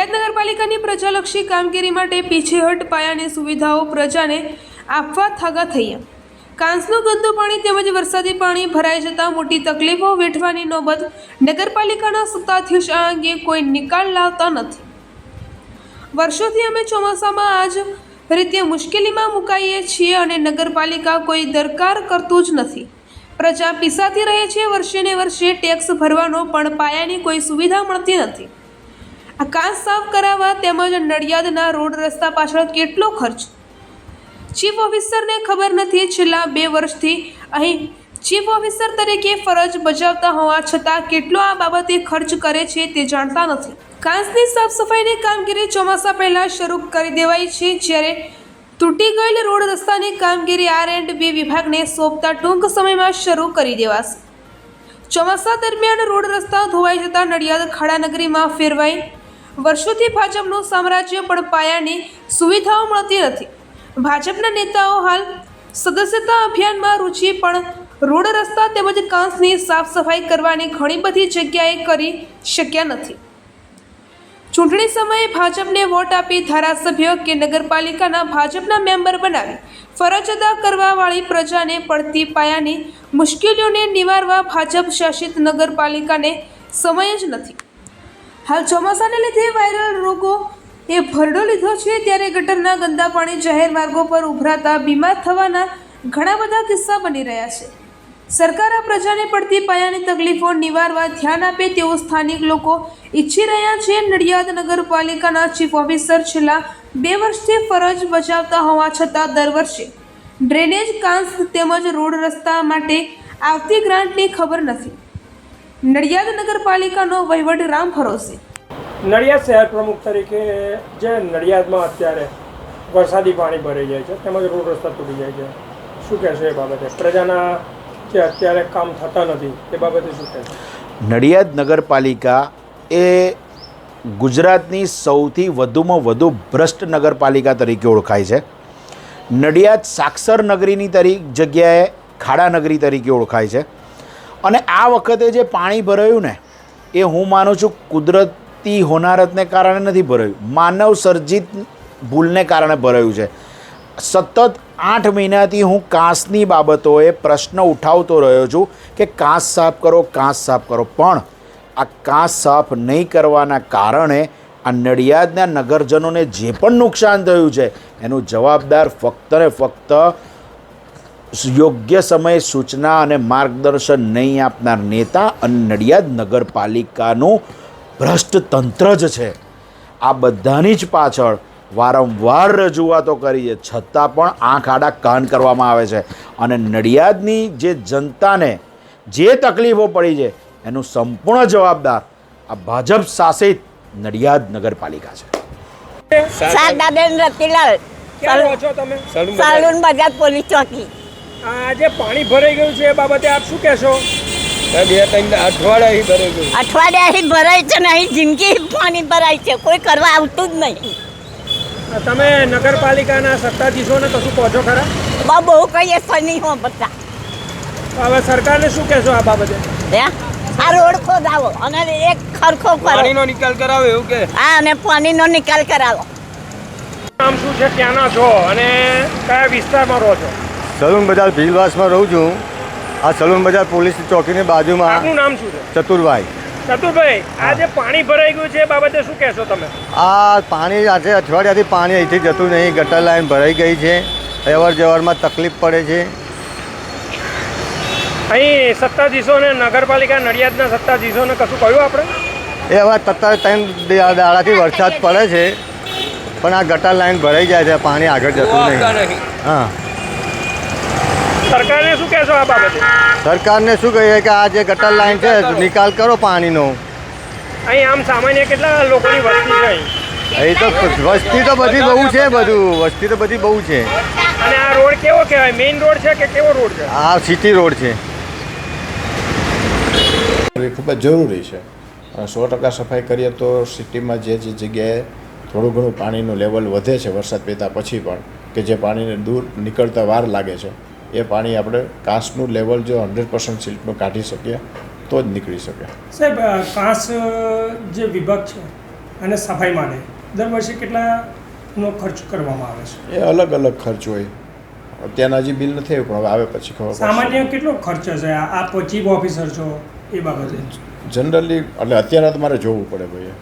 નડિયાદ નગરપાલિકાની પ્રજાલક્ષી કામગીરી માટે પીછેહટ પાયાની સુવિધાઓ પ્રજાને આપવા થાગા થયા. કાંસનું ગંદુ પાણી તેમજ વરસાદી પાણી ભરાઈ જતાં મોટી તકલીફો વેઠવાની નોબત નગરપાલિકાના સત્તાધીશ આ અંગે કોઈ નિકાલ લાવતા નથી. વર્ષોથી અમે ચોમાસામાં આ જ રીતે મુશ્કેલીમાં મુકાઈએ છીએ અને નગરપાલિકા કોઈ દરકાર કરતું જ નથી. પ્રજા પીસાતી રહે છે વર્ષે ને વર્ષે ટેક્સ ભરવાનો પણ પાયાની કોઈ સુવિધા મળતી નથી. આ કાંસ સાફ કરાવવા તેમજ નડિયાદના રોડ રસ્તા પાછળ કેટલો ખર્ચ? ચીફ ઓફિસરને ખબર નથી, છેલ્લા બે વર્ષથી અહીં ચીફ ઓફિસર તરીકે ફરજ બજાવતા હોવા છતાં કેટલો આ બાબતે ખર્ચ કરે છે તે જાણતા નથી. કાંસની સાફ સફાઈની કામગીરી ચોમાસા પહેલાં શરૂ કરી દેવાઈ છે, જ્યારે તૂટી ગયેલ રોડ રસ્તાની કામગીરી આર એન્ડ બી વિભાગને સોંપતા ટૂંક સમયમાં શરૂ કરી દેવાશે. ચોમાસા દરમિયાન રોડ રસ્તા ધોવાઈ જતા નડિયાદ ખાડાનગરીમાં ફેરવાઈ વર્ષોથી ભાજપનું સામ્રાજ્ય પણ પાયાની સુવિધાઓ મળતી નથી. ભાજપના નેતાઓ હાલ સદસ્યતા અભિયાનમાં રુચિ પણ રોડ રસ્તા તેમજ કાંસની સાફ સફાઈ કરવાની ઘણી બધી જગ્યાએ કરી શક્યા નથી. ચૂંટણી સમયે ભાજપને વોટ આપી ધારાસભ્ય કે નગરપાલિકાના ભાજપના મેમ્બર બનાવી ફરજ અદા કરવાવાળી પ્રજાને પડતી પાયાની મુશ્કેલીઓને નિવારવા ભાજપ શાસિત નગરપાલિકાને સમય જ નથી. હાલ ચોમાસાને લીધે વાયરલ રોગો એ ભરડો લીધો છે, ત્યારે ગટરના ગંદા પાણી જાહેર માર્ગો પર ઉભરાતા બીમાર થવાના ઘણા બધા કિસ્સા બની રહ્યા છે. સરકાર આ પ્રજાને પડતી પાયાની તકલીફો નિવારવા ધ્યાન આપે તેવું સ્થાનિક લોકો ઈચ્છી રહ્યા છે. નડિયાદ નગરપાલિકાના ચીફ ઓફિસર છેલ્લા બે વર્ષથી ફરજ બજાવતા હોવા છતાં દર વર્ષે ડ્રેનેજ કાંસ તેમજ રોડ રસ્તા માટે આવતી ગ્રાન્ટની ખબર નથી. નડિયાદ નગરપાલિકાનો વહીવટ રામ ભરોસે. નડિયાદ શહેર પ્રમુખ તરીકે જે નડિયાદમાં અત્યારે વરસાદી પાણી ભરાઈ જાય છે તેમજ રોડ રસ્તા તૂટી જાય છે શું કહેશો એ બાબતે? પ્રજાના જે અત્યારે કામ થતા નથી એ બાબતે શું કહેશો? નડિયાદ નગરપાલિકા એ ગુજરાતની સૌથી વધુમાં વધુ ભ્રષ્ટ નગરપાલિકા તરીકે ઓળખાય છે. નડિયાદ સાક્ષર નગરીની તરી જગ્યાએ ખાડા નગરી તરીકે ઓળખાય છે. અને આ વખતે જે પાણી ભરાયું ને, એ હું માનું છું કુદરતી હોનારતને કારણે નથી ભરાયું. માનવ સર્જિત ભૂલને કારણે ભરાયું છે. સતત આઠ મહિનાથી હું કાંસની બાબતોએ પ્રશ્ન ઉઠાવતો રહ્યો છું કે કાંસ સાફ કરો, કાંસ સાફ કરો. પણ આ કાંસ સાફ નહીં કરવાના કારણે આ નડિયાદના નગરજનોને જે પણ નુકસાન થયું છે, એનું જવાબદાર ફક્ત ને ફક્ત યોગ્ય સમયે સૂચના અને માર્ગદર્શન નહીં આપનાર નેતા અને નડિયાદ નગરપાલિકાનું ભ્રષ્ટ તંત્ર જ છે આ બધાની જ પાછળ વારંવાર રજૂઆતો કરી છે છતાં પણ આંખ આડા કાન કરવામાં આવે છે અને નડિયાદની જે જનતાને જે તકલીફો પડી છે એનું સંપૂર્ણ જવાબદાર આ ભાજપ શાસિત નડિયાદ નગરપાલિકા છે સાદાબેન રતિલાલ સાલુન બજાર પોલીસ ચોકી આ જે પાણી ભરાઈ ગયું છે એ બાબતે આપ શું કહેશો? અઠવાડિયા અઠવાડિયાથી ભરાય છે ને અહીં જિંદગી પાણી ભરાય છે. કોઈ કરવા આવતું જ નહીં. તમે નગરપાલિકાના સત્તાધીશોને કશું છો ખરા? બહુ કહીએ શનિ હો બધા. હવે સરકારને શું કહેશો આ બાબતે? હે? આ રોડ ખોદાવો અને એક ખરખો કરો. પાણીનો નિકાલ કરાવો એવું કે? હા અને પાણીનો નિકાલ કરાવો. નામ શું છે? ક્યાંના છો? અને કયા વિસ્તારમાં રહો છો? સલૂન બજાર ભીલવાસમાં રહું છું. આ સલૂન બજાર પોલીસ ચોકીની બાજુમાં આપનું નામ શું છે? ચતુરભાઈ. ચતુરભાઈ આ જે પાણી ભરાઈ ગયું છે એ બાબતે શું કહેશો તમે? આ પાણી આજે અઠવાડિયાથી પાણી અહીંથી જતું નહીં ગટર લાઈન ભરાઈ ગઈ છે. અવર જવરમાં તકલીફ પડે છે. અહીં સત્તાધીશોને નગરપાલિકા નડિયાદના સત્તાધીશોને કશું કહ્યું આપણે? એ હવે તત્તર ત્રણ દાડાથી વરસાદ પડે છે. પણ આ ગટર લાઈન ભરાઈ જાય છે પાણી આગળ જતું નહીં. હા. સરકારને શું કહેશો આ બાબતે? સરકારને શું કહીએ કે આ જે ગટર લાઈન છે નિકાલ કરો પાણીનો. અહીં આમ સામાન્ય કેટલા લોકોની વસ્તી છે અહીં? તો વસ્તી તો બધી બહુ છે બધું વસ્તી તો બધી બહુ છે. અને આ રોડ કેવો કહેવાય? મેઇન રોડ છે કે કેવો રોડ છે? આ સિટી રોડ છે. એ ખૂબ જ જરૂરી છે. સો ટકા સફાઈ કરીએ તો સિટીમાં જે જે જગ્યાએ થોડું ઘણું પાણીનું લેવલ વધે છે વરસાદ પીતા પછી પણ કે જે પાણીને દૂર નીકળતા વાર લાગે છે. એ પાણી આપણે કાંસનું લેવલ જો હંડ્રેડ પર્સન્ટ સિલ્ટનું કાઢી શકીએ તો જ નીકળી શકે. સાહેબ કાંસ જે વિભાગ છે અને સફાઈ માટે દર વર્ષે કેટલાનો ખર્ચ કરવામાં આવે છે? એ અલગ અલગ ખર્ચ હોય. અત્યારના હજી બિલ નથી આવ્યું પણ હવે આવે પછી ખબર સામાન્ય કેટલો ખર્ચ છે આ ચીફ ઓફિસર છો એ બાબતે? જનરલી એટલે અત્યારે તમારે જોવું પડે ભાઈ.